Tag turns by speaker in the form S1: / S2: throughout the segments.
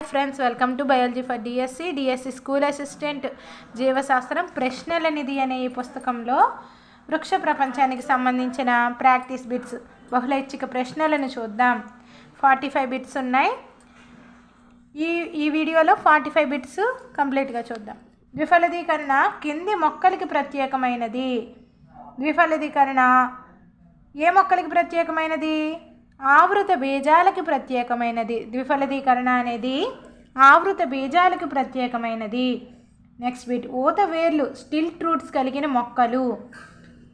S1: Friends welcome to biology for DSC. DSC school assistant జీవశాస్త్రం ప్రశ్నల నిధి అనే ఈ పుస్తకంలో వృక్ష ప్రపంచానికి సంబంధించిన ప్రాక్టీస్ బిట్స్ బహుళైచ్ఛిక ప్రశ్నలను చూద్దాం. ఫార్టీ ఫైవ్ బిట్స్ ఉన్నాయి. ఈ ఈ వీడియోలో ఫార్టీ ఫైవ్ బిట్స్ కంప్లీట్గా చూద్దాం. ద్విఫలదీకరణ కింది మొక్కలకి ప్రత్యేకమైనది. ద్విఫలదీకరణ ఏ మొక్కలకి ప్రత్యేకమైనది? ఆవృత బీజాలకి ప్రత్యేకమైనది. ద్విఫలదీకరణ అనేది ఆవృత బీజాలకు ప్రత్యేకమైనది. నెక్స్ట్ బిట్ ఊత వేర్లు స్టిల్ట్ ట్రూట్స్ కలిగిన మొక్కలు.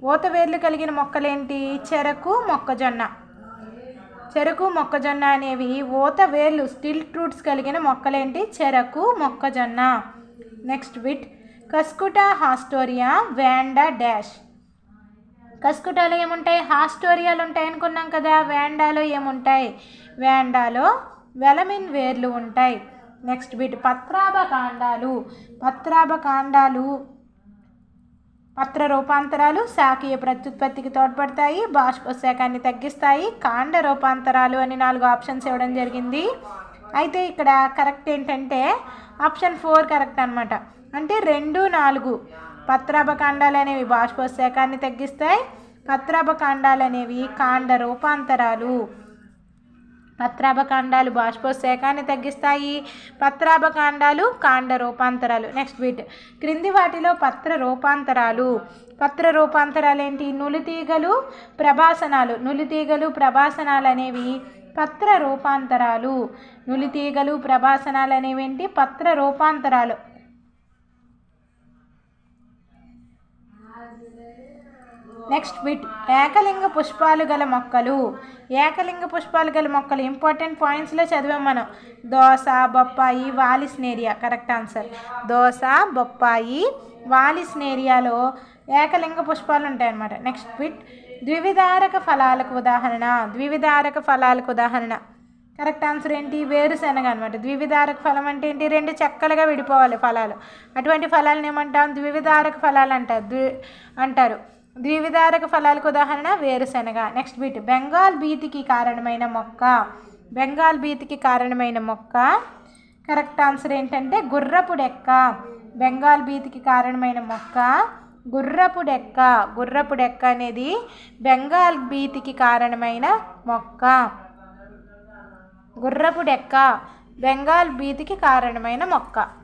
S1: ఊత వేర్లు కలిగిన మొక్కలేంటి? చెరకు మొక్కజొన్న. చెరకు మొక్కజొన్న అనేవి ఊత వేర్లు స్టిల్ట్ ట్రూట్స్ కలిగిన మొక్కలేంటి? చెరకు మొక్కజొన్న. Next bit cuscuta haustoria vanda dash. కస్కుటాలో ఏముంటాయి? హాస్టోరియాలు ఉంటాయి అనుకున్నాం కదా వేండాలో ఏముంటాయి? వేండాలో వెలమిన్ వేర్లు ఉంటాయి. నెక్స్ట్ బిట్ పత్రాభ కాండాలు పత్రాభ కాండాలు పత్ర రూపాంతరాలు శాఖీయ ప్రత్యుత్పత్తికి తోడ్పడతాయి బాష్పశాఖాన్ని తగ్గిస్తాయి కాండ రూపాంతరాలు అని నాలుగు ఆప్షన్స్ ఇవ్వడం జరిగింది. అయితే ఇక్కడ కరెక్ట్ ఏంటంటే ఆప్షన్ ఫోర్ కరెక్ట్ అనమాట అంటే రెండు నాలుగు. పత్రాభ కాండాలు అనేవి బాష్పోత్సేకాన్ని తగ్గిస్తాయి. పత్రాభ కాండాలు అనేవి కాండ రూపాంతరాలు. పత్రాభకాండాలు బాష్పోత్సేకాన్ని తగ్గిస్తాయి. పత్రాభకాండాలు కాండ రూపాంతరాలు. నెక్స్ట్ బిట్ క్రింది వాటిలో పత్ర రూపాంతరాలు. పత్ర రూపాంతరాలు ఏంటి నులితీగలు ప్రభాసనాలు. నులితీగలు ప్రభాసనాలు అనేవి పత్ర రూపాంతరాలు. నులితీగలు ప్రభాసనాలు అనేవి ఏంటి? పత్ర రూపాంతరాలు. Next bit. ఏకలింగ పుష్పాలు గల మొక్కలు. ఏకలింగ పుష్పాలు గల మొక్కలు. ఇంపార్టెంట్ పాయింట్స్లో చదివాం మనం. దోస బొప్పాయి వాలిస్నేరియా కరెక్ట్ ఆన్సర్. దోస బొప్పాయి వాలిస్నేరియాలో ఏకలింగ పుష్పాలు ఉంటాయన్నమాట. Next bit. ద్వివిధారక ఫలాలకు ఉదాహరణ. ద్వివిధారక ఫలాలకు ఉదాహరణ. కరెక్ట్ ఆన్సర్ ఏంటి? వేరుశనగ అనమాట ద్వివిధారక ఫలం అంటే ఏంటి? రెండు చెక్కలుగా విడిపోవాలి ఫలాలు. అటువంటి ఫలాలను ఏమంటాం? ద్వివిధారక ఫలాలు అంటారు ద్వి అంటారు. ద్వివిధారక ఫలాలకు ఉదాహరణ వేరుశనగ. నెక్స్ట్ బీట్ బెంగాల్ బీతికి కారణమైన మొక్క. బెంగాల్ బీతికి కారణమైన మొక్క. కరెక్ట్ ఆన్సర్ ఏంటంటే గుర్రపు డెక్క. బెంగాల్ బీతికి కారణమైన మొక్క గుర్రపు డెక్క. గుర్రపు డెక్క అనేది బెంగాల్ బీతికి కారణమైన మొక్క. గుర్రపు డెక్క బెంగాల్ బీతికి కారణమైన మొక్క.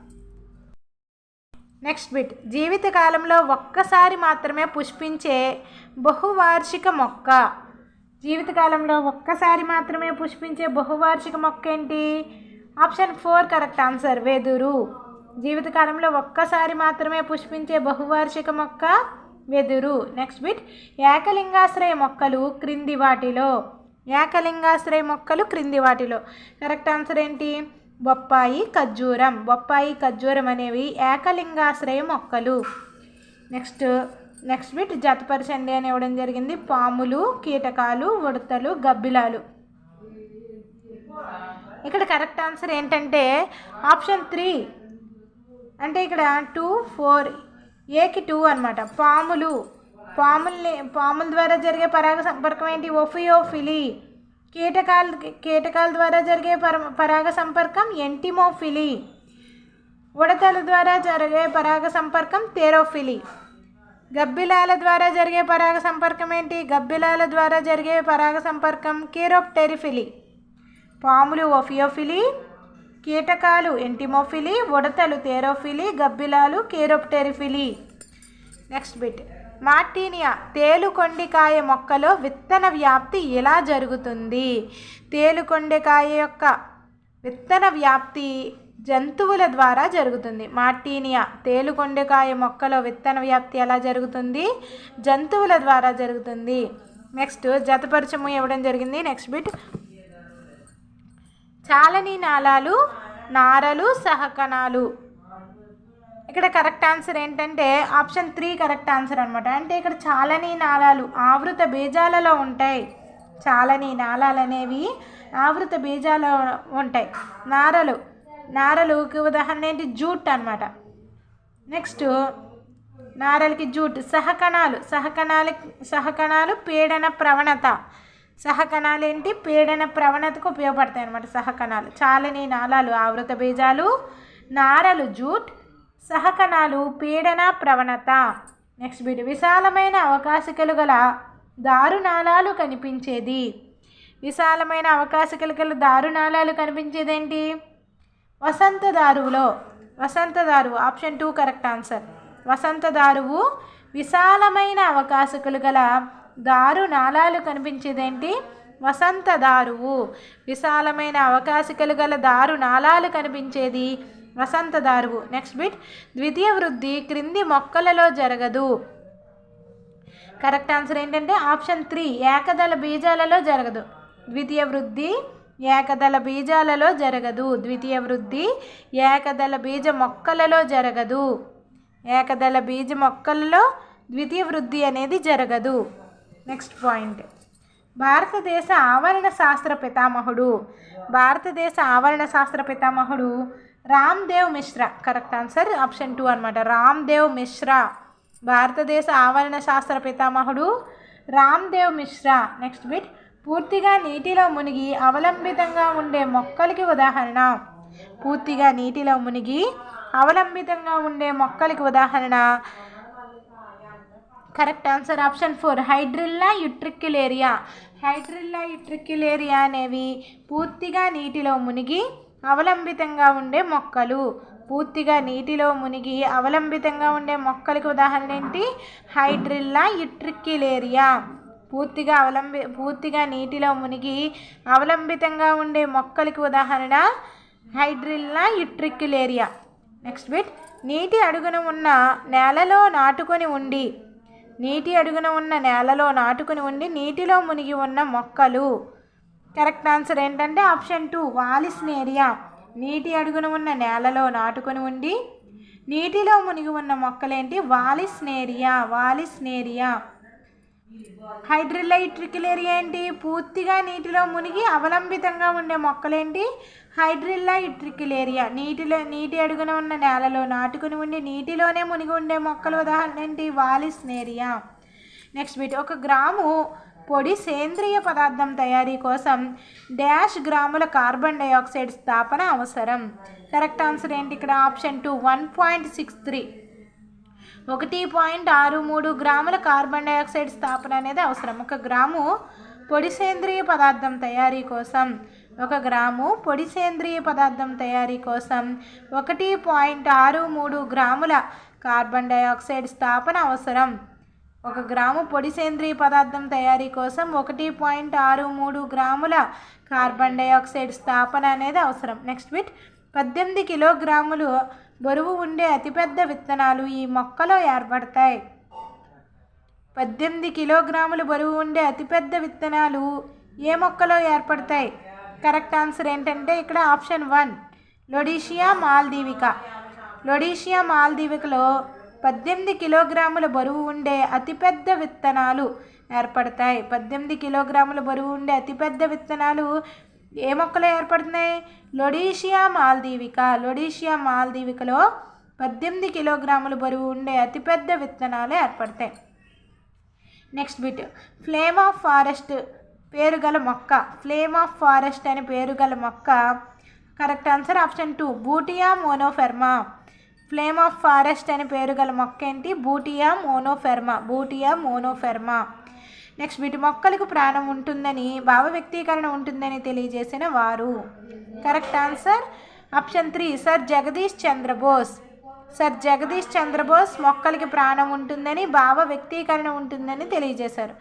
S1: నెక్స్ట్ బిట్ జీవితకాలంలో ఒక్కసారి మాత్రమే పుష్పించే బహువార్షిక మొక్క. జీవితకాలంలో ఒక్కసారి మాత్రమే పుష్పించే బహువార్షిక మొక్క ఏంటి? ఆప్షన్ ఫోర్ కరెక్ట్ ఆన్సర్ వెదురు. జీవితకాలంలో ఒక్కసారి మాత్రమే పుష్పించే బహువార్షిక మొక్క వెదురు. నెక్స్ట్ బిట్ ఏకలింగాశ్రయ మొక్కలు క్రింది వాటిలో. ఏకలింగాశ్రయ మొక్కలు క్రింది వాటిలో. కరెక్ట్ ఆన్సర్ ఏంటి? బొప్పాయి ఖర్జూరం. బొప్పాయి ఖర్జూరం అనేవి ఏకలింగాశ్రయ మొక్కలు. నెక్స్ట్ నెక్స్ట్ బిట్ జతపరచండి అని ఇవ్వడం జరిగింది. పాములు కీటకాలు ఉడతలు గబ్బిలాలు. ఇక్కడ కరెక్ట్ ఆన్సర్ ఏంటంటే ఆప్షన్ త్రీ. అంటే ఇక్కడ టూ ఫోర్ ఏకి టూ అనమాట పాములు. పాముల్ని పాముల ద్వారా జరిగే పరాగ సంపర్కం ఏంటి? ఒఫియోఫిలి. కీటకాల కీటకాల ద్వారా జరిగే పర పరాగ సంపర్కం ఎంటిమోఫిలి. ఉడతల ద్వారా జరిగే పరాగ సంపర్కం థెరోఫిలి. గబ్బిలాల ద్వారా జరిగే పరాగ సంపర్కం ఏంటి? గబ్బిలాల ద్వారా జరిగే పరాగ సంపర్కం కేరోప్టెరిఫిలి. పాములు ఒఫియోఫిలి కీటకాలు ఎంటిమోఫిలి ఉడతలు థెరోఫిలి గబ్బిలాలు కేరోప్టెరిఫిలి. Next bit. మార్టీనియా తేలుకొండికాయ మొక్కలో విత్తన వ్యాప్తి ఎలా జరుగుతుంది? తేలుకొండికాయ యొక్క విత్తన వ్యాప్తి జంతువుల ద్వారా జరుగుతుంది. మార్టీనియా తేలుకొండకాయ మొక్కలో విత్తన వ్యాప్తి ఎలా జరుగుతుంది? జంతువుల ద్వారా జరుగుతుంది. నెక్స్ట్ జతపరచము ఇవ్వడం జరిగింది. Next bit. చాలని నాళాలు నారలు సహకణాలు. ఇక్కడ కరెక్ట్ ఆన్సర్ ఏంటంటే ఆప్షన్ త్రీ కరెక్ట్ ఆన్సర్ అనమాట అంటే ఇక్కడ చాలని నాళాలు ఆవృత బీజాలలో ఉంటాయి. చాలని నాళాలు అనేవి ఆవృత బీజాలు ఉంటాయి. నారలు నారలుకి ఉదాహరణ ఏంటి? జూట్ అనమాట నెక్స్ట్ నారలకి జూట్. సహకణాలు సహకణాలు సహకణాలు పీడన ప్రవణత. సహకణాలు ఏంటి? పీడన ప్రవణతకు ఉపయోగపడతాయి అన్నమాట సహకణాలు. చాలని నాళాలు ఆవృత బీజాలు నారలు జూట్ సహకణాలు పీడన ప్రవణత. నెక్స్ట్ బిడ్ విశాలమైన అవకాశికలు గల దారునాళాలు కనిపించేది. విశాలమైన అవకాశకలు గల దారునాళాలు కనిపించేది ఏంటి వసంత దారువులో. వసంత దారువు ఆప్షన్ టూ కరెక్ట్ ఆన్సర్. వసంత దారువు విశాలమైన అవకాశకులు గల దారు నాళాలు కనిపించేదేంటి? వసంత దారువు. విశాలమైన అవకాశికలు గల దారు నాళాలు కనిపించేది వసంత దారువు. నెక్స్ట్ బిట్ ద్వితీయ వృద్ధి క్రింది మొక్కలలో జరగదు. కరెక్ట్ ఆన్సర్ ఏంటంటే ఆప్షన్ త్రీ ఏకదళ బీజాలలో జరగదు. ద్వితీయ వృద్ధి ఏకదళ బీజాలలో జరగదు. ద్వితీయ వృద్ధి ఏకదళ బీజ మొక్కలలో జరగదు. ఏకదళ బీజ మొక్కలలో ద్వితీయ వృద్ధి అనేది జరగదు. నెక్స్ట్ పాయింట్ భారతదేశ ఆవరణ శాస్త్ర పితామహుడు. భారతదేశ ఆవరణ శాస్త్ర పితామహుడు Ramdev Mishra. Correct answer option two అనమాట రామ్దేవ్ మిశ్రా. భారతదేశ ఆవరణ శాస్త్ర పితామహుడు రామ్దేవ్ మిశ్రా. Next bit. పూర్తిగా నీటిలో మునిగి అవలంబితంగా ఉండే మొక్కలకి ఉదాహరణ. పూర్తిగా నీటిలో మునిగి అవలంబితంగా ఉండే మొక్కలకి ఉదాహరణ. Correct answer option four. Hydrilla utricularia. Hydrilla utricularia అనేవి పూర్తిగా నీటిలో మునిగి అవలంబితంగా ఉండే మొక్కలు. పూర్తిగా నీటిలో మునిగి అవలంబితంగా ఉండే మొక్కలకు ఉదాహరణ ఏంటి? Hydrilla Utricularia. పూర్తిగా అవలంబి పూర్తిగా నీటిలో మునిగి అవలంబితంగా ఉండే మొక్కలకు ఉదాహరణ హైడ్రిల్లా ఇట్రిక్యులేరియా నెక్స్ట్ బిట్. నీటి అడుగున ఉన్న నేలలో నాటుకొని ఉండి నీటి అడుగున ఉన్న నేలలో నాటుకుని ఉండి నీటిలో మునిగి ఉన్న మొక్కలు. కరెక్ట్ ఆన్సర్ ఏంటంటే ఆప్షన్ టూ వాలిస్నేరియా నీటి అడుగున ఉన్న నేలలో నాటుకొని ఉండి నీటిలో మునిగి ఉన్న మొక్కలేంటి? వాలిస్నేరియా వాలిస్నేరియా హైడ్రిల్లైట్రికులేరియా ఏంటి? పూర్తిగా నీటిలో మునిగి అవలంబితంగా ఉండే మొక్కలేంటి? హైడ్రిల్లా ట్రికిలేరియా నీటిలో నీటి అడుగున ఉన్న నేలలో నాటుకుని ఉండి నీటిలోనే మునిగి ఉండే మొక్కల ఉదాహరణ ఏంటి? వాలిస్నేరియా నెక్స్ట్ బిట్ ఒక గ్రాము పొడి సేంద్రియ పదార్థం తయారీ కోసం డాష్ గ్రాముల కార్బన్ డైఆక్సైడ్ స్థాపన అవసరం. కరెక్ట్ ఆన్సర్ ఏంటి? ఇక్కడ option two one point six three. ఒకటి పాయింట్ ఆరు మూడు గ్రాముల కార్బన్ డైఆక్సైడ్ స్థాపన అనేది అవసరం. ఒక గ్రాము పొడి సేంద్రియ పదార్థం తయారీ కోసం ఒక గ్రాము పొడి సేంద్రియ పదార్థం తయారీ కోసం ఒకటి పాయింట్ ఆరు మూడు గ్రాముల కార్బన్ డైఆక్సైడ్ స్థాపన అవసరం. ఒక గ్రాము పొడి సేంద్రియ పదార్థం తయారీ కోసం ఒకటి పాయింట్ ఆరు మూడు గ్రాముల కార్బన్ డైఆక్సైడ్ స్థాపన అనేది అవసరం. Next bit. పద్దెనిమిది కిలోగ్రాములు బరువు ఉండే అతిపెద్ద విత్తనాలు ఈ మొక్కలో ఏర్పడతాయి. పద్దెనిమిది కిలోగ్రాములు బరువు ఉండే అతిపెద్ద విత్తనాలు ఏ మొక్కలో ఏర్పడతాయి? కరెక్ట్ ఆన్సర్ ఏంటంటే ఇక్కడ ఆప్షన్ వన్. లొడీషియా మాల్దీవిక. లొడీషియా మాల్దీవికలో పద్దెనిమిది కిలోగ్రాముల బరువు ఉండే అతిపెద్ద విత్తనాలు ఏర్పడతాయి. పద్దెనిమిది కిలోగ్రాముల బరువు ఉండే అతిపెద్ద విత్తనాలు ఏ మొక్కలు ఏర్పడుతున్నాయి? లొడీషియా మాల్దీవిక. లొడీషియా మాల్దీవికలో పద్దెనిమిది కిలోగ్రాముల బరువు ఉండే అతిపెద్ద విత్తనాలు ఏర్పడతాయి. Next bit. Flame of forest పేరు గల మొక్క. ఫ్లేమ్ ఆఫ్ ఫారెస్ట్ అనే పేరు గల మొక్క. Correct answer option two. Butea monosperma. Flame of forest అనే పేరు గల మొక్క ఏంటి? బూటియా మోనోఫెర్మా. బూటియా మోనోఫెర్మా. నెక్స్ట్ వీటి మొక్కలకు ప్రాణం ఉంటుందని భావ వ్యక్తీకరణ ఉంటుందని తెలియజేసిన వారు. Correct answer? Option three sir Jagadish Chandrabose. Sir Jagadish Chandrabose మొక్కలకి ప్రాణం ఉంటుందని భావ వ్యక్తీకరణ ఉంటుందని తెలియజేశారు.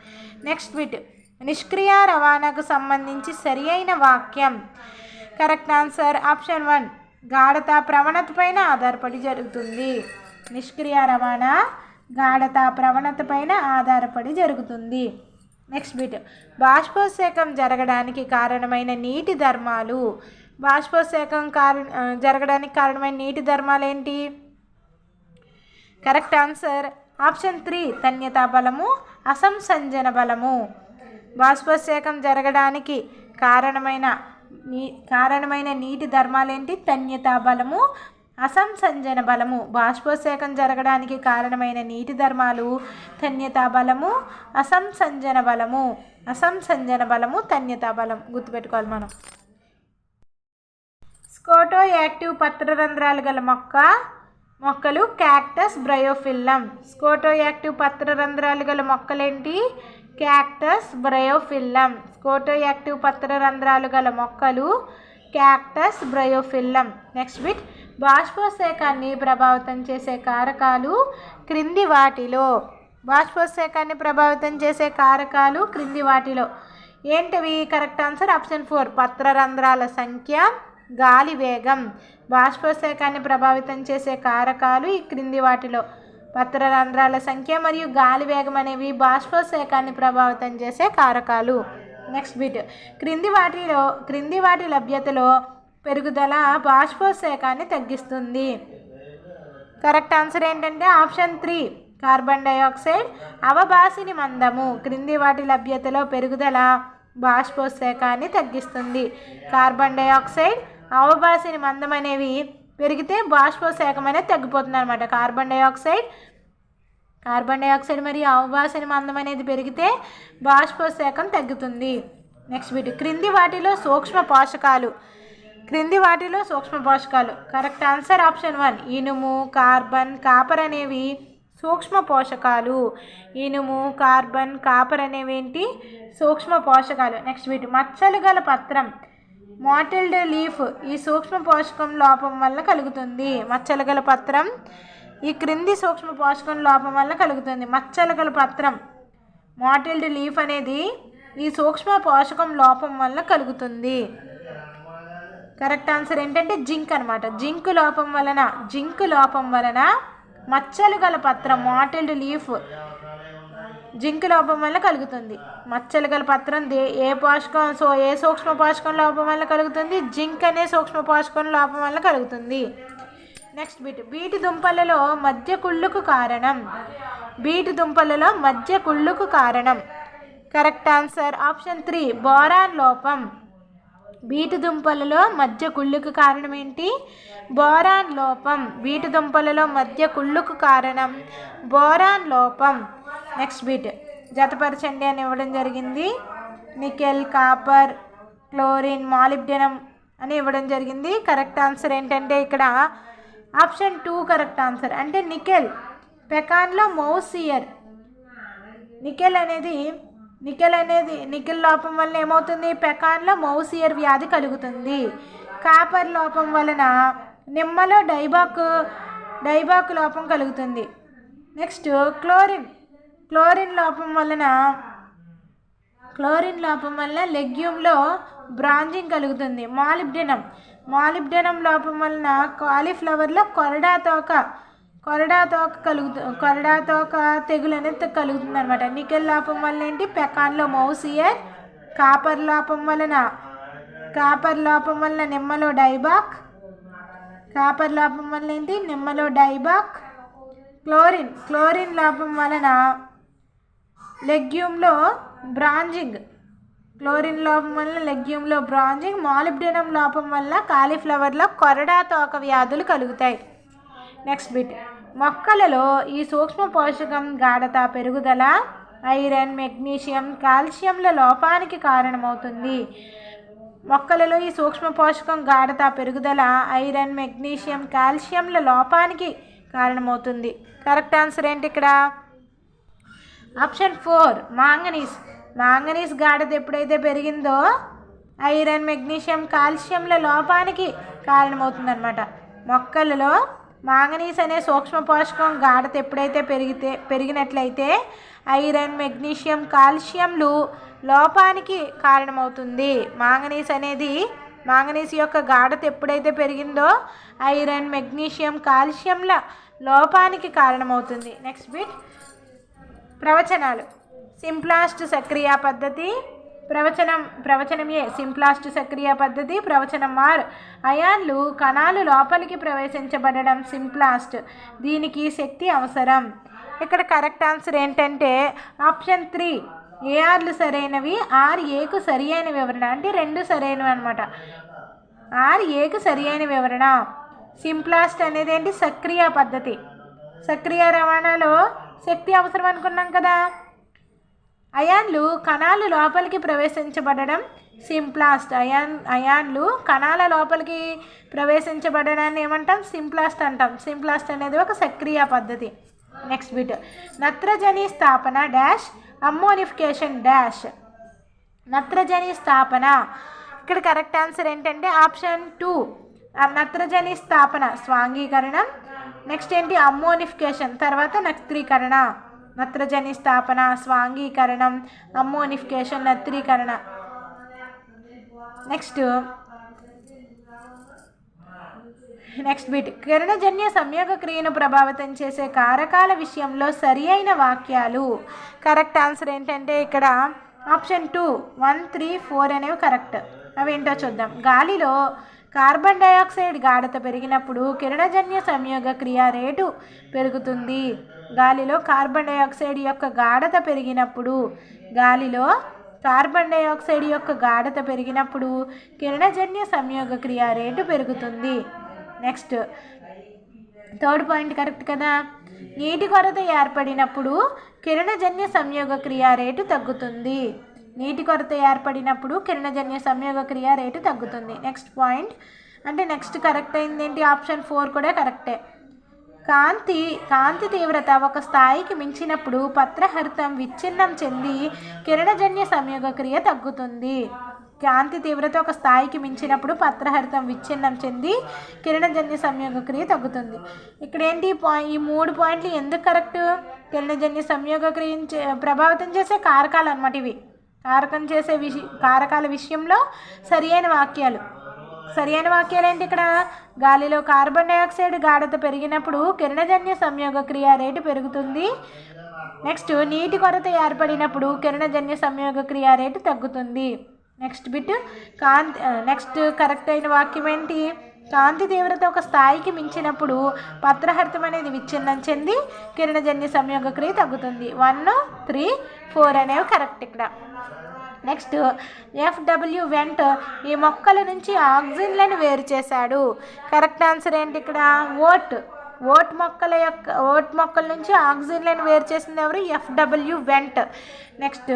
S1: నెక్స్ట్ వీట్ నిష్క్రియ రవాణాకు సంబంధించి సరి అయిన వాక్యం. Correct answer? ఆప్షన్ వన్ గాఢత ప్రవణత పైన ఆధారపడి జరుగుతుంది. నిష్క్రియ రవాణా గాఢత ప్రవణత పైన ఆధారపడి జరుగుతుంది. Next bit. బాష్పోత్సేకం జరగడానికి కారణమైన నీటి ధర్మాలు. బాష్పోత్సేకం కారణ జరగడానికి కారణమైన నీటి ధర్మాలు ఏంటి? Correct answer. ఆప్షన్ త్రీ తన్యతా బలము అసంసంజన బలము. బాష్పోత్సేకం జరగడానికి కారణమైన నీ కారణమైన నీటి ధర్మాలేంటి? తన్యతా బలము అసంసంజన బలము. బాష్పోత్సేకం జరగడానికి కారణమైన నీటి ధర్మాలు తన్యతా బలము అసంసంజన బలము. అసంసంజన బలము తన్యతా బలం. గుర్తుపెట్టుకోవాలి మనం. స్కోటో యాక్టివ్ పత్రరంధ్రాలు గల మొక్క మొక్కలు క్యాక్టస్ బ్రయోఫిల్లం. స్కోటో యాక్టివ్ పత్రరంధ్రాలు గల మొక్కలేంటి? క్యాక్టస్ బ్రయోఫిల్లం స్కోటో యాక్టివ్ పత్రరంధ్రాలు గల మొక్కలు క్యాక్టస్ బ్రయోఫిల్లం నెక్స్ట్ బిట్. బాష్పోత్సేకాన్ని ప్రభావితం చేసే కారకాలు క్రింది వాటిలో. బాష్పోత్సేకాన్ని ప్రభావితం చేసే కారకాలు క్రింది వాటిలో. ఏంటివి? Correct answer option four. పత్రరంధ్రాల సంఖ్య గాలి వేగం. బాష్పోత్సేకాన్ని ప్రభావితం చేసే కారకాలు ఈ క్రింది వాటిలో. పత్రరంధ్రాల సంఖ్య మరియు గాలి వేగం అనేవి బాష్పోత్సేకాన్ని ప్రభావితం చేసే కారకాలు. నెక్స్ట్ బిట్ క్రింది వాటిలో క్రింది వాటి లభ్యతలో పెరుగుదల బాష్పోత్సేకాన్ని తగ్గిస్తుంది. కరెక్ట్ ఆన్సర్ ఏంటంటే ఆప్షన్ త్రీ కార్బన్ డైఆక్సైడ్ అవబాసిని మందము. క్రింది వాటి లభ్యతలో పెరుగుదల బాష్పోత్సేకాన్ని తగ్గిస్తుంది. కార్బన్ డైఆక్సైడ్ అవబాసిని మందం అనేవి పెరిగితే బాష్పోత్సేకం అనేది తగ్గిపోతుంది అనమాట కార్బన్ డైఆక్సైడ్ కార్బన్ డైఆక్సైడ్ మరియు అవభాసన మందం అనేది పెరిగితే బాష్పోత్సేకం తగ్గుతుంది. నెక్స్ట్ వీటి క్రింది వాటిలో సూక్ష్మ పోషకాలు. క్రింది వాటిలో సూక్ష్మ పోషకాలు. కరెక్ట్ ఆన్సర్ ఆప్షన్ వన్ ఇనుము కార్బన్ కాపర్ అనేవి సూక్ష్మ పోషకాలు. ఇనుము కార్బన్ కాపర్ అనేవి ఏంటి సూక్ష్మ పోషకాలు. నెక్స్ట్ వీటి మచ్చలు గల పత్రం. మాటిల్డ్ లీఫ్ ఈ సూక్ష్మ పోషకం లోపం వల్ల కలుగుతుంది. మచ్చలు గల పత్రం. ఈ క్రింది సూక్ష్మ పోషకం లోపం వల్ల కలుగుతుంది. మచ్చలకల పత్రం. మాటిల్డ్ లీఫ్ అనేది ఈ సూక్ష్మ పోషకం లోపం వల్ల కలుగుతుంది. కరెక్ట్ ఆన్సర్ ఏంటంటే జింక్ అనమాట జింక్ లోపం వలన జింక్ లోపం వలన మచ్చలు గల పత్రం మాటిల్డ్ లీఫ్ జింక్ లోపం వల్ల కలుగుతుంది. మచ్చలు గల పత్రం దే ఏ పోషకం సో ఏ సూక్ష్మ పోషకం లోపం వల్ల కలుగుతుంది? జింక్ అనే సూక్ష్మ పోషకం లోపం వల్ల కలుగుతుంది. నెక్స్ట్ బీట్ బీటి దుంపలలో మధ్య కుళ్ళుకు కారణం. బీటి దుంపలలో మధ్య కుళ్ళుకు కారణం. Correct answer option three boron లోపం. బీటి దుంపలలో మధ్య కుళ్ళుకు కారణం ఏంటి? బోరాన్ లోపం. బీటి దుంపలలో మధ్య కుళ్ళుకు కారణం. బోరాన్ లోపం. నెక్స్ట్ బీట్ జతపరచండి అని ఇవ్వడం జరిగింది. నికెల్ కాపర్ క్లోరిన్ మాలిబ్డెనం అని ఇవ్వడం జరిగింది. కరెక్ట్ ఆన్సర్ ఏంటంటే ఇక్కడ ఆప్షన్ టూ కరెక్ట్ ఆన్సర్. అంటే నికెల్ పెకాన్లో మౌసియర్. నికెల్ అనేది నికెల్ అనేది నికెల్ లోపం వల్ల ఏమవుతుంది? పెకాన్లో మౌసియర్ వ్యాధి కలుగుతుంది. కాపర్ లోపం వలన నిమ్మలో డైబాక్ డైబాక్ లోపం కలుగుతుంది. Next chlorine. క్లోరిన్ లోపం వలన క్లోరిన్ లోపం వల్ల లెగ్యూమ్లో బ్రాంజింగ్ కలుగుతుంది. మాలిబ్డినం మాలిబ్డెనం లోపం వలన కాలీఫ్లవర్లో కొరడా తోక కొరడా తోక కలుగుతు కొరడా తోక తెగులు అనేది కలుగుతుంది అనమాట నికెల్ లోపం వల్ల ఏంటి? పెకాన్లో మౌసియర్ కాపర్ లోపం వలన కాపర్ లోపం వలన నిమ్మలో డైబాక్ కాపర్ లోపం వల్ల ఏంటి? నిమ్మలో డైబాక్ క్లోరిన్ క్లోరిన్ లోపం వలన లెగ్యూమ్లో బ్రాంజింగ్ క్లోరిన్ లోపం వల్ల లెగ్యూమ్లో బ్రాంజింగ్ మాలిబ్డెనం లోపం వల్ల కాలీఫ్లవర్లో కొరడా తోక వ్యాధులు కలుగుతాయి. Next bit. మొక్కలలో ఈ సూక్ష్మ పోషకం గాఢత పెరుగుదల ఐరన్ మెగ్నీషియం కాల్షియంల లోపానికి కారణమవుతుంది. మొక్కలలో ఈ సూక్ష్మ పోషకం గాఢత పెరుగుదల ఐరన్ మెగ్నీషియం కాల్షియంల లోపానికి కారణమవుతుంది. కరెక్ట్ ఆన్సర్ ఏంటి ఇక్కడ? Option four manganese. మాంగనీస్ గాఢత ఎప్పుడైతే పెరిగిందో ఐరన్ మెగ్నీషియం కాల్షియంల లోపానికి కారణమవుతుందన్నమాట. మొక్కలలో మాంగనీస్ అనే సూక్ష్మ పోషకం గాఢత ఎప్పుడైతే పెరిగితే పెరిగినట్లయితే ఐరన్ మెగ్నీషియం కాల్షియంలు లోపానికి కారణమవుతుంది. మాంగనీస్ అనేది మాంగనీస్ యొక్క గాఢత ఎప్పుడైతే పెరిగిందో ఐరన్ మెగ్నీషియం కాల్షియంల లోపానికి కారణమవుతుంది. నెక్స్ట్ బిట్ ప్రవచనాలు. సింప్లాస్ట్ సక్రియ పద్ధతి ప్రవచనం ప్రవచనం ఏ సింప్లాస్ట్ సక్రియ పద్ధతి ప్రవచనం ఆర్. అయాన్లు కణాలు లోపలికి ప్రవేశించబడడం సింప్లాస్ట్. దీనికి శక్తి అవసరం. ఇక్కడ కరెక్ట్ ఆన్సర్ ఏంటంటే ఆప్షన్ త్రీ. ఏఆర్లు సరైనవి ఆర్ ఏకు సరి అయిన వివరణ. అంటే రెండు సరైనవి అనమాట ఆర్ ఏకు సరి అయిన వివరణ. సింప్లాస్ట్ అనేది ఏంటి? సక్రియ పద్ధతి. సక్రియ రవాణాలో శక్తి అవసరం అనుకున్నాం కదా? అయాన్లు కణాలు లోపలికి ప్రవేశించబడడం సింప్లాస్ట్. అయాన్ అయాన్లు కణాల లోపలికి ప్రవేశించబడడాన్ని ఏమంటాం? సింప్లాస్ట్ అంటాం. సింప్లాస్ట్ అనేది ఒక సక్రియ పద్ధతి. నెక్స్ట్ బిట్ నత్రజని స్థాపన డాష్ అమ్మోనిఫికేషన్ డాష్. నత్రజని స్థాపన. ఇక్కడ కరెక్ట్ ఆన్సర్ ఏంటంటే ఆప్షన్ టూ. నత్రజని స్థాపన స్వాంగీకరణం. నెక్స్ట్ ఏంటి? అమ్మోనిఫికేషన్. తర్వాత నక్త్రీకరణ నత్రజని స్థాపన స్వాంగీకరణం అమ్మోనిఫికేషన్ నత్రీకరణ. నెక్స్ట్ నెక్స్ట్ బిట్ కిరణజన్య సంయోగ క్రియను ప్రభావితం చేసే కారకాల విషయంలో సరి అయిన వాక్యాలు. కరెక్ట్ ఆన్సర్ ఏంటంటే ఇక్కడ option two one three four అనేవి కరెక్ట్ అవి ఏంటో చూద్దాం. గాలిలో కార్బన్ డయాక్సైడ్ గాఢత పెరిగినప్పుడు కిరణజన్య సంయోగ క్రియ రేటు పెరుగుతుంది. గాలిలో కార్బన్ డయాక్సైడ్ యొక్క గాఢత పెరిగినప్పుడు గాలిలో కార్బన్ డయాక్సైడ్ యొక్క గాఢత పెరిగినప్పుడు కిరణజన్య సంయోగ క్రియ రేటు పెరుగుతుంది. నెక్స్ట్ థర్డ్ పాయింట్ కరెక్ట్ కదా? నీటి కొరత ఏర్పడినప్పుడు కిరణజన్య సంయోగ క్రియ రేటు తగ్గుతుంది. నీటి కొరత ఏర్పడినప్పుడు కిరణజన్య సంయోగ క్రియ రేటు తగ్గుతుంది. నెక్స్ట్ పాయింట్ అంటే నెక్స్ట్ కరెక్ట్ అయింది ఏంటి? ఆప్షన్ ఫోర్ కూడా కరెక్టే కాంతి కాంతి తీవ్రత ఒక స్థాయికి మించినప్పుడు పత్రహరితం విచ్ఛిన్నం చెంది కిరణజన్య సంయోగ క్రియ తగ్గుతుంది. కాంతి తీవ్రత ఒక స్థాయికి మించినప్పుడు పత్రహరితం విచ్ఛిన్నం చెంది కిరణజన్య సంయోగ క్రియ తగ్గుతుంది. ఇక్కడ ఏంటి? ఈ మూడు పాయింట్లు ఎందుకు కరెక్ట్ కిరణజన్య సంయోగ క్రియ చే- ప్రభావితం చేసే కారకాలు అన్నమాట ఇవి. కారకం చేసే విష కారకాల విషయంలో సరియైన వాక్యాలు. సరియైన వాక్యాలు ఏంటి ఇక్కడ? గాలిలో కార్బన్ డైఆక్సైడ్ గాఢత పెరిగినప్పుడు కిరణజన్య సంయోగ క్రియ రేటు పెరుగుతుంది. నెక్స్ట్ నీటి కొరత ఏర్పడినప్పుడు కిరణజన్య సంయోగ క్రియ రేటు తగ్గుతుంది. నెక్స్ట్ బిట్ కాంతి నెక్స్ట్ కరెక్ట్ అయిన వాక్యం ఏంటి? కాంతి తీవ్రత ఒక స్థాయికి మించినప్పుడు పత్రహర్తం అనేది విచ్ఛిన్నం చెంది కిరణజన్య సంయోగ క్రియ తగ్గుతుంది. వన్ త్రీ ఫోర్ అనేవి కరెక్ట్ ఇక్కడ. నెక్స్ట్ ఎఫ్డబ్ల్యూ వెంట్ ఈ మొక్కల నుంచి ఆక్సిజన్లను వేరు చేశాడు. కరెక్ట్ ఆన్సర్ ఏంటి ఇక్కడ? ఓట్. ఓట్ మొక్కల యొక్క ఓట్ మొక్కల నుంచి ఆక్సిజన్లను వేరు చేసింది ఎవరు? FW Went. Next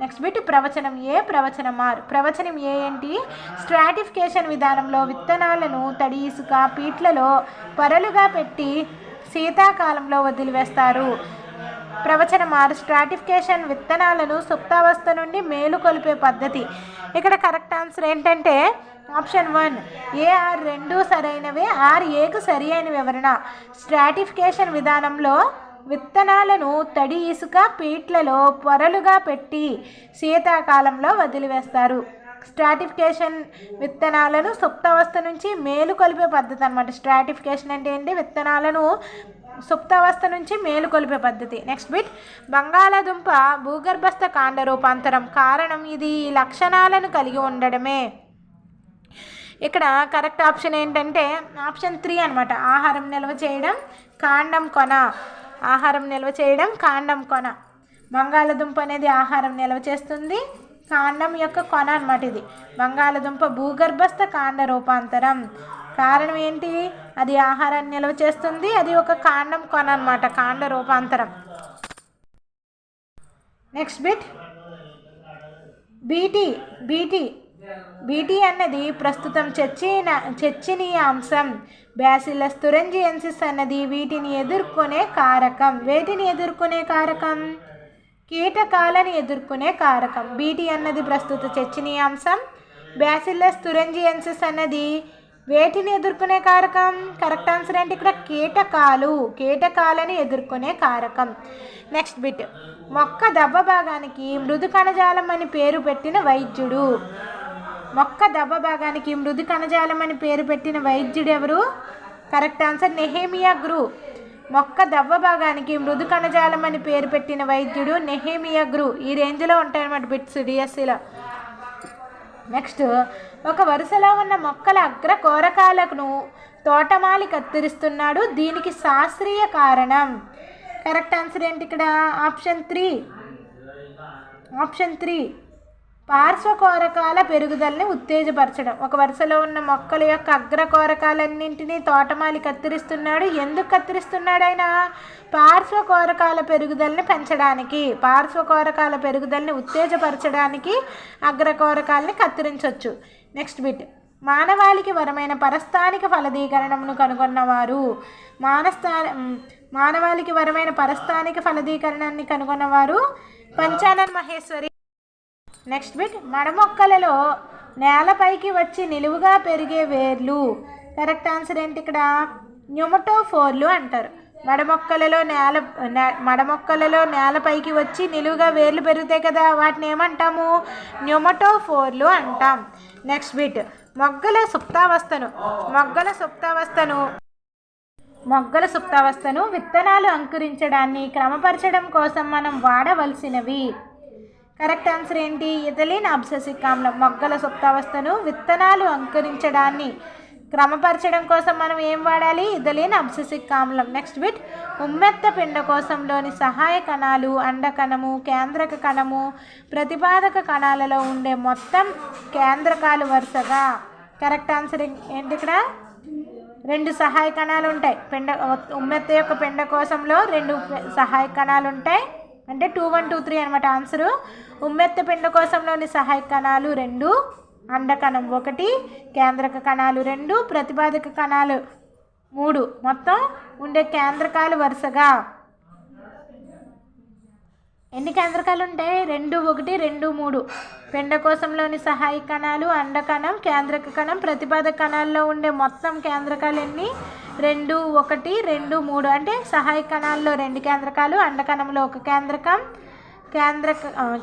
S1: next bit ప్రవచనం ఏ ప్రవచనం ఆర్. ప్రవచనం ఏ ఏంటి? స్ట్రాటిఫికేషన్ విధానంలో విత్తనాలను తడి ఇసుక పీట్లలో పరలుగా పెట్టి శీతాకాలంలో వదిలివేస్తారు. ప్రవచనం ఆరు. స్ట్రాటిఫికేషన్ విత్తనాలను సుప్తావస్థ నుండి మేలుకొలిపే పద్ధతి. ఇక్కడ కరెక్ట్ ఆన్సర్ ఏంటంటే ఆప్షన్ వన్ ఏఆర్ రెండు సరైనవే ఆర్ ఏకు సరి అయిన వివరణ. స్ట్రాటిఫికేషన్ విధానంలో విత్తనాలను తడి ఇసుక పీట్లలో పొరలుగా పెట్టి శీతాకాలంలో వదిలివేస్తారు. స్ట్రాటిఫికేషన్ విత్తనాలను సుప్తావస్థ నుంచి మేలు కొలిపే పద్ధతి అనమాట స్ట్రాటిఫికేషన్ అంటే ఏంటి? విత్తనాలను సుప్తావస్థ నుంచి మేలు కొలిపే పద్ధతి. నెక్స్ట్ బిట్ బంగాళాదుంప భూగర్భస్థ కాండ రూపాంతరం. కారణం ఇది ఈ లక్షణాలను కలిగి ఉండడమే. ఇక్కడ కరెక్ట్ ఆప్షన్ ఏంటంటే ఆప్షన్ త్రీ అనమాట ఆహారం నిల్వ చేయడం కాండం కొన. ఆహారం నిల్వ చేయడం కాండం కొన. బంగాళదుంప అనేది ఆహారం నిల్వ చేస్తుంది. కాండం యొక్క కొన అనమాట ఇది. బంగాళదుంప భూగర్భస్థ కాండ రూపాంతరం. కారణం ఏంటి? అది ఆహారాన్ని నిల్వ చేస్తుంది. అది ఒక కాండం కొన అనమాట కాండ రూపాంతరం. Next bit BT BT BT అన్నది ప్రస్తుతం చర్చిన చర్చనీయ అంశం. బ్యాసిలస్ తురంజియన్సిస్ అన్నది వీటిని ఎదుర్కొనే కారకం. వేటిని ఎదుర్కొనే కారకం? కీటకాలను ఎదుర్కొనే కారకం. బీటీ అన్నది ప్రస్తుత చర్చనీయాంశం బ్యాసిల్లస్ బ్యాసిలస్ తురంజియన్సిస్ అన్నది వేటిని ఎదుర్కొనే కారకం? కరెక్ట్ ఆన్సర్ ఏంటి? ఇక్కడ కీటకాలు కీటకాలను ఎదుర్కొనే కారకం. Next bit. మొక్క దెబ్బ భాగానికి మృదు కణజాలం అని పేరు పెట్టిన వైద్యుడు. మొక్క దెబ్బ భాగానికి మృదు కణజాలం అని పేరు పెట్టిన వైద్యుడు ఎవరు? కరెక్ట్ ఆన్సర్ నెహేమియా గ్రూ మొక్క దవ్వ భాగానికి మృదు కణజాలం అని పేరు పెట్టిన వైద్యుడు నెహేమియా గ్రూ. ఈ రేంజ్లో ఉంటాయన్నమాట బిట్స్ డిఎస్సిలో. నెక్స్ట్ ఒక వరుసలో ఉన్న మొక్కల అగ్ర కోరకాలను తోటమాలి కత్తిరిస్తున్నాడు. దీనికి శాస్త్రీయ కారణం. కరెక్ట్ ఆన్సర్ ఏంటి ఇక్కడ? Option three. Option three. పార్శ్వకోరకాల పెరుగుదలని ఉత్తేజపరచడం. ఒక వరుసలో ఉన్న మొక్కల యొక్క అగ్రకోరకాలన్నింటినీ తోటమాలి కత్తిరిస్తున్నాడు. ఎందుకు కత్తిరిస్తున్నాడు ఆయన? పార్శ్వకోరకాల పెరుగుదలని పెంచడానికి పార్శ్వకోరకాల పెరుగుదలని ఉత్తేజపరచడానికి అగ్రకోరకాలని కత్తిరించవచ్చు నెక్స్ట్ బిట్. మానవాళికి వరమైన పరస్థానిక ఫలదీకరణమును కనుగొన్నవారు. మానస్థా మానవాళికి వరమైన పరస్థానిక ఫలదీకరణాన్ని కనుగొన్నవారు పంచానన్ మహేశ్వరి నెక్స్ట్ బిట్ మడమొక్కలలో నేలపైకి వచ్చి నిలువుగా పెరిగే వేర్లు. కరెక్ట్ ఆన్సర్ ఏంటి ఇక్కడ? న్యూమటోఫోర్లు అంటారు. మడమొక్కలలో నేల మడమొక్కలలో నేలపైకి వచ్చి నిలువుగా వేర్లు పెరుగుతాయి కదా వాటిని ఏమంటాము? న్యూమటోఫోర్లు అంటాం. నెక్స్ట్ బిట్ మొగ్గల సుప్తావస్థను మొగ్గల సుప్తావస్థను మొగ్గల సుప్తావస్థను విత్తనాలు అంకురించడాన్ని క్రమపరచడం కోసం మనం వాడవలసినవి. కరెక్ట్ ఆన్సర్ ఏంటి? ఇథలిన్ అబ్సెసిక్ ఆమ్లం మొగ్గల సుప్తావస్థను విత్తనాలు అంకురించడాన్ని క్రమపరచడం కోసం మనం ఏం వాడాలి? ఇథలిన్ అబ్సెసిక్ ఆమ్లం నెక్స్ట్ బిట్. ఉమ్మెత్త పిండ కోసంలోని సహాయ కణాలు అండకణము కేంద్రక కణము ప్రతిపాదక కణాలలో ఉండే మొత్తం కేంద్రకాలు వరుసగా. కరెక్ట్ ఆన్సర్ ఏంటి ఇక్కడ? రెండు సహాయ కణాలు ఉంటాయి. పిండ ఉమ్మెత్త యొక్క పిండ కోశంలో రెండు సహాయ కణాలు ఉంటాయి. అంటే టూ వన్ టూ త్రీ అనమాట ఆన్సరు ఉమ్మెత్త పిండ కోశంలోని సహాయ కణాలు రెండు అండకణం ఒకటి కేంద్రక కణాలు రెండు ప్రతిపాదక కణాలు మూడు. మొత్తం ఉండే కేంద్రకాలు వరుసగా. ఎన్ని కేంద్రకాలు ఉంటాయి రెండు ఒకటి రెండు మూడు. పెండకోశంలోని సహాయ కణాలు అండకణం కేంద్రక కణం ప్రతిపాదక కణాల్లో ఉండే మొత్తం కేంద్రకాలు ఎన్ని రెండు ఒకటి రెండు మూడు. అంటే సహాయ కణాల్లో రెండు కేంద్రకాలు అండకణంలో ఒక కేంద్రకం కేంద్రక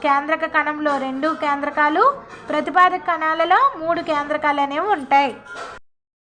S1: కేంద్రక కణంలో రెండు కేంద్రకాలు ప్రతిపాదక కణాలలో మూడు కేంద్రకాలు అనేవి ఉంటాయి.